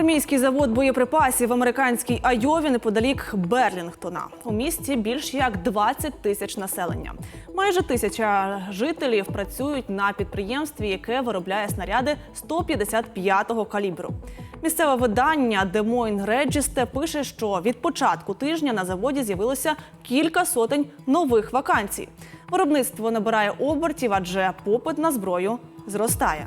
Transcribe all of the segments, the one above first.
Армійський завод боєприпасів в американській Айові неподалік Берлінгтона. У місті більш як 20 тисяч населення. Майже тисяча жителів працюють на підприємстві, яке виробляє снаряди 155-го калібру. Місцеве видання Des Moines Register пише, що від початку тижня на заводі з'явилося кілька сотень нових вакансій. Виробництво набирає обертів, адже попит на зброю зростає.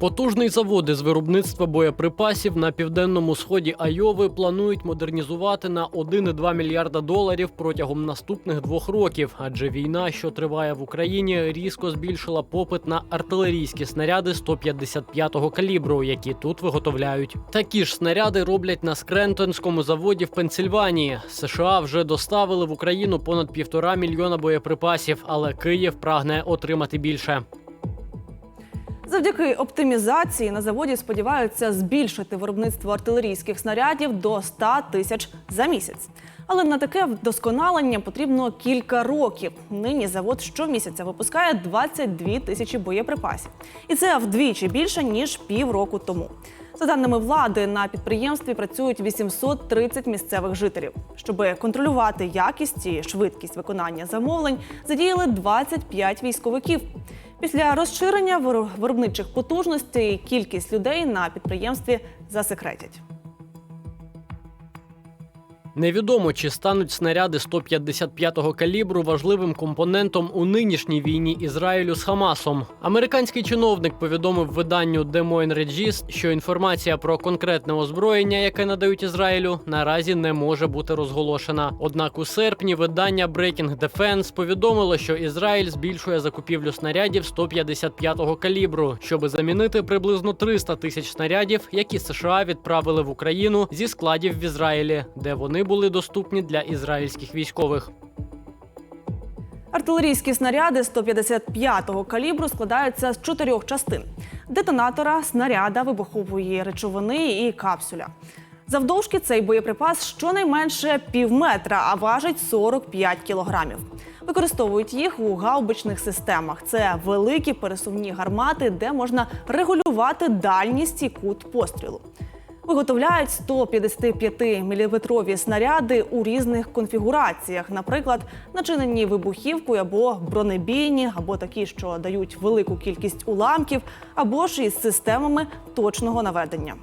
Потужний завод із виробництва боєприпасів на південному сході Айови планують модернізувати на 1,2 мільярда доларів протягом наступних двох років, адже війна, що триває в Україні, різко збільшила попит на артилерійські снаряди 155-го калібру, які тут виготовляють. Такі ж снаряди роблять на Скрентонському заводі в Пенсильванії. США вже доставили в Україну понад півтора мільйона боєприпасів, але Київ прагне отримати більше. Завдяки оптимізації на заводі сподіваються збільшити виробництво артилерійських снарядів до 100 тисяч за місяць. Але на таке вдосконалення потрібно кілька років. Нині завод щомісяця випускає 22 тисячі боєприпасів, і це вдвічі більше ніж півроку тому. За даними влади, на підприємстві працюють 830 місцевих жителів. Щоб контролювати якість і швидкість виконання замовлень, задіяли 25 військовиків. Після розширення виро- виробничих потужностей кількість людей на підприємстві засекретять. Невідомо, чи стануть снаряди 155-го калібру важливим компонентом у нинішній війні Ізраїлю з Хамасом. Американський чиновник повідомив виданню Des Moines Register, що інформація про конкретне озброєння, яке надають Ізраїлю, наразі не може бути розголошена. Однак у серпні видання Breaking Defense повідомило, що Ізраїль збільшує закупівлю снарядів 155-го калібру, щоб замінити приблизно 300 тисяч снарядів, які США відправили в Україну зі складів в Ізраїлі, де вони були доступні для ізраїльських військових. Артилерійські снаряди 155-го калібру складаються з чотирьох частин: детонатора, снаряда, вибухової речовини і капсуля. Завдовжки цей боєприпас щонайменше пів метра, а важить 45 кілограмів. Використовують їх у гаубичних системах. Це великі пересувні гармати, де можна регулювати дальність і кут пострілу. Виготовляють 155-мм снаряди у різних конфігураціях, наприклад, начинені вибухівкою або бронебійні, або такі, що дають велику кількість уламків, або ж із системами точного наведення.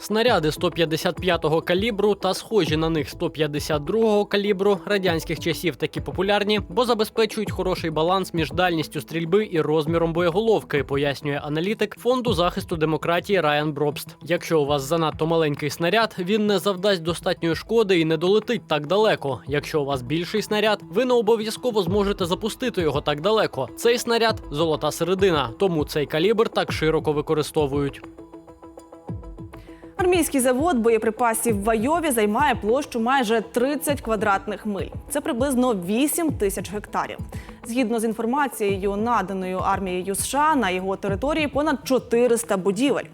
Снаряди 155-го калібру та схожі на них 152-го калібру радянських часів такі популярні, бо забезпечують хороший баланс між дальністю стрільби і розміром боєголовки, пояснює аналітик фонду захисту демократії Райан Бробст. Якщо у вас занадто маленький снаряд, він не завдасть достатньої шкоди і не долетить так далеко. Якщо у вас більший снаряд, ви не обов'язково зможете запустити його так далеко. Цей снаряд золота середина, тому цей калібр так широко використовують. Армійський завод боєприпасів в Айові займає площу майже 30 квадратних миль. Це приблизно 8 тисяч гектарів. Згідно з інформацією, наданою армією США, на його території понад 400 будівель.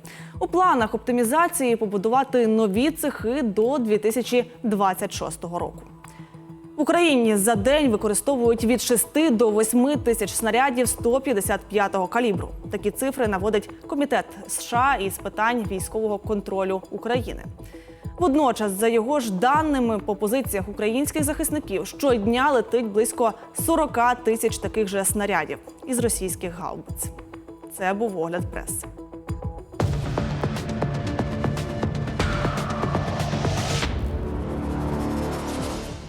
У планах оптимізації побудувати нові цехи до 2026 року. Україні за день використовують від 6 до 8 тисяч снарядів 155-го калібру. Такі цифри наводить Комітет США із питань військового контролю України. Водночас, за його ж даними, по позиціях українських захисників щодня летить близько 40 тисяч таких же снарядів із російських гаубиць. Це був огляд преси.